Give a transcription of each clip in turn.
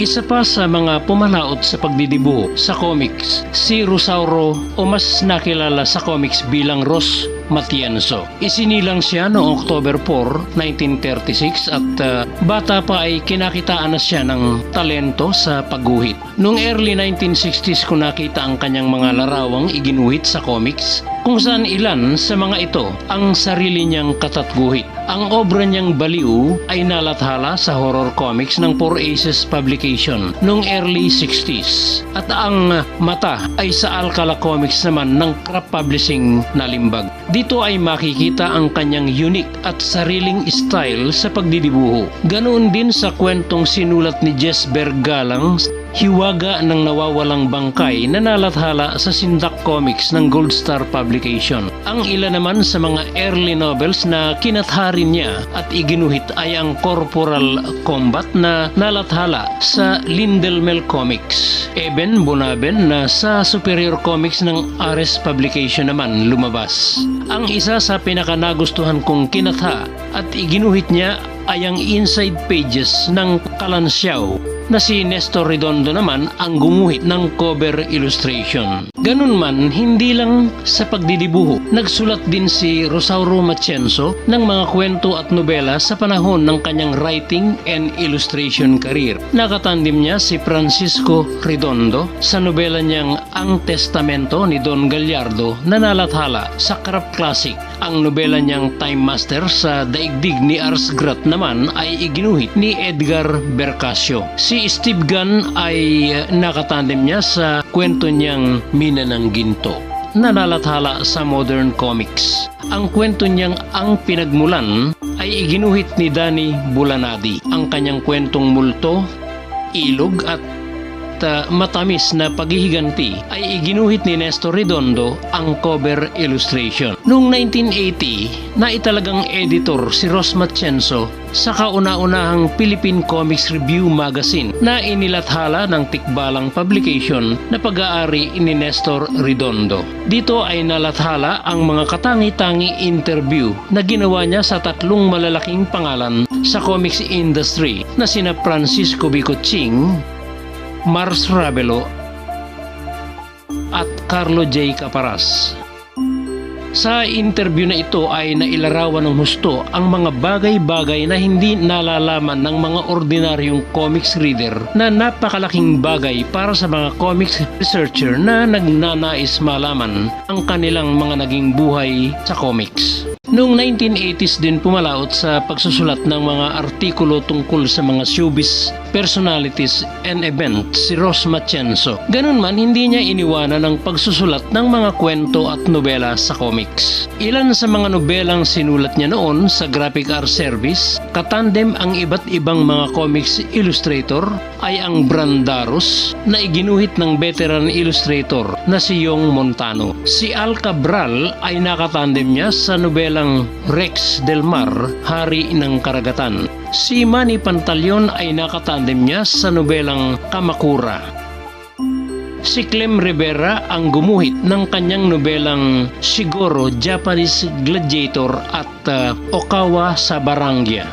Isa pa sa mga pumanaot sa pagdidibuho sa comics, si Rosauro o mas nakilala sa comics bilang Ros Matienzo. Isinilang siya noong October 4, 1936 at uh, bata pa ay kinakitaan na siya ng talento sa pagguhit. Noong early 1960s ko nakita ang kanyang mga larawang iginuhit sa comics kung saan ilan sa mga ito ang sarili niyang katatguhit. Ang obra niyang baliw ay nalathala sa horror comics ng Four Aces Publication noong early 60s. At ang mata ay sa Alcala Comics naman ng Crap Publishing na limbag. Dito ay makikita ang kanyang unique at sariling style sa pagdidibuho. Ganoon din sa kwentong sinulat ni Jess Bergalang Hiwaga ng nawawalang bangkay na nalathala sa Sindak Comics ng Gold Star Publication. Ang ilan naman sa mga early novels na kinatharin niya at iginuhit ay ang Corporal Combat na nalathala sa Lindelmel Comics. Eben Bonaben na sa Superior Comics ng Ares Publication naman lumabas. Ang isa sa pinakanagustuhan kong kinatha at iginuhit niya ay ang inside pages ng Kalansiaw na si Nestor Redondo naman ang gumuhit ng cover illustration. Ganun man, hindi lang sa pagdidibuho, nagsulat din si Rosauro Matienzo ng mga kwento at nobela sa panahon ng kanyang writing and illustration career. Nakatandim niya si Francisco Redondo sa nobela niyang Ang Testamento ni Don Gallardo na nalathala sa Crap Classic. Ang nobela niyang Time Master sa Daigdig ni Ars Grat naman ay iginuhit ni Edgar Bercasio. Si Steve Gunn ay uh, nakatandem niya sa kwento niyang Mina ng Ginto na nalathala sa Modern Comics. Ang kwento niyang Ang Pinagmulan ay iginuhit ni Danny Bulanadi. Ang kanyang kwentong multo, ilog at uh, matamis na paghihiganti ay iginuhit ni Nestor Redondo ang cover illustration. Noong 1980, naitalagang editor si Ros Matienzo sa kauna-unahang Philippine Comics Review Magazine na inilathala ng Tikbalang Publication na pag-aari ni Nestor Redondo. Dito ay nalathala ang mga katangi-tangi interview na ginawa niya sa tatlong malalaking pangalan sa comics industry na sina Francisco Bicoching, Mars Ravelo at Carlo J. Caparas. Sa interview na ito ay nailarawan ng husto ang mga bagay-bagay na hindi nalalaman ng mga ordinaryong comics reader na napakalaking bagay para sa mga comics researcher na nagnanais malaman ang kanilang mga naging buhay sa comics. Noong 1980s din pumalaot sa pagsusulat ng mga artikulo tungkol sa mga showbiz personalities and events si Ros Matienzo. Ganun man, hindi niya iniwanan ang pagsusulat ng mga kwento at nobela sa comics. Ilan sa mga nobelang sinulat niya noon sa Graphic Art Service, katandem ang iba't ibang mga comics illustrator ay ang Brandaros na iginuhit ng veteran illustrator na si Yong Montano. Si Al Cabral ay nakatandem niya sa nobelang Rex Del Mar, Hari ng Karagatan. Si Manny Pantaleon ay nakatandem niya sa nobelang Kamakura. Si Clem Rivera ang gumuhit ng kanyang nobelang Siguro Japanese Gladiator at uh, Okawa sa Barangya.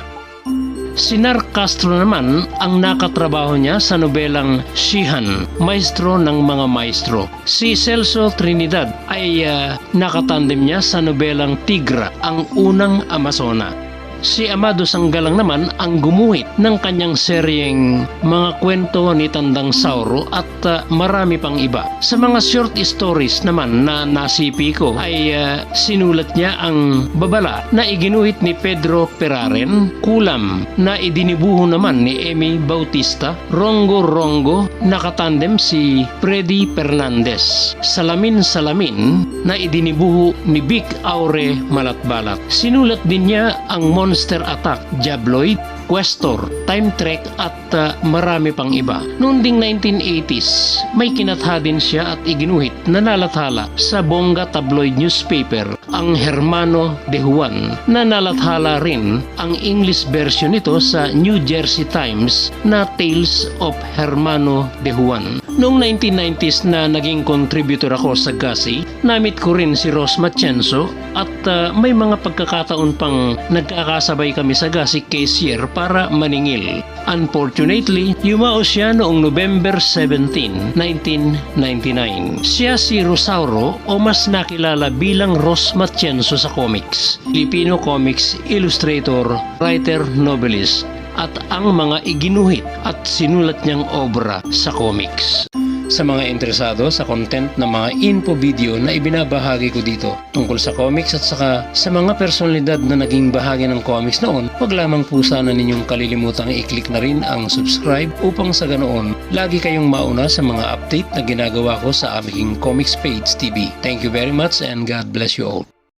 Si Nar Castro naman ang nakatrabaho niya sa nobelang Shihan, Maestro ng mga Maestro. Si Celso Trinidad ay uh, nakatandem niya sa nobelang Tigra, ang unang Amazona. Si Amado Sanggalang naman ang gumuhit ng kanyang seryeng mga kwento ni Tandang Sauro at uh, marami pang iba. Sa mga short stories naman na nasipi ko ay uh, sinulat niya ang babala na iginuhit ni Pedro Peraren, Kulam na idinibuho naman ni Amy Bautista, Rongo Rongo nakatandem si Freddy Fernandez, Salamin Salamin na idinibuho ni Vic Aure Malatbalat. Sinulat din niya ang Monster Attack, Jabloid, Questor, Time Trek at uh, marami pang iba. Noong ding 1980s, may kinatha din siya at iginuhit na nalathala sa Bonga Tabloid Newspaper ang Hermano de Juan na nalathala rin ang English version nito sa New Jersey Times na Tales of Hermano de Juan. Noong 1990s na naging contributor ako sa Gasi, namit ko rin si Ross Matienzo at ah, may mga pagkakataon pang nagkakasabay kami sa Gasi cashier para maningil. Unfortunately, yumao siya noong November 17, 1999. Siya si Rosauro o mas nakilala bilang Ross Matienzo sa comics. Filipino comics illustrator, writer, novelist at ang mga iginuhit at sinulat niyang obra sa comics. Sa mga interesado sa content ng mga info video na ibinabahagi ko dito tungkol sa comics at saka sa mga personalidad na naging bahagi ng comics noon, wag lamang po sana ninyong kalilimutang i-click na rin ang subscribe upang sa ganoon lagi kayong mauna sa mga update na ginagawa ko sa aming comics page TV. Thank you very much and God bless you all.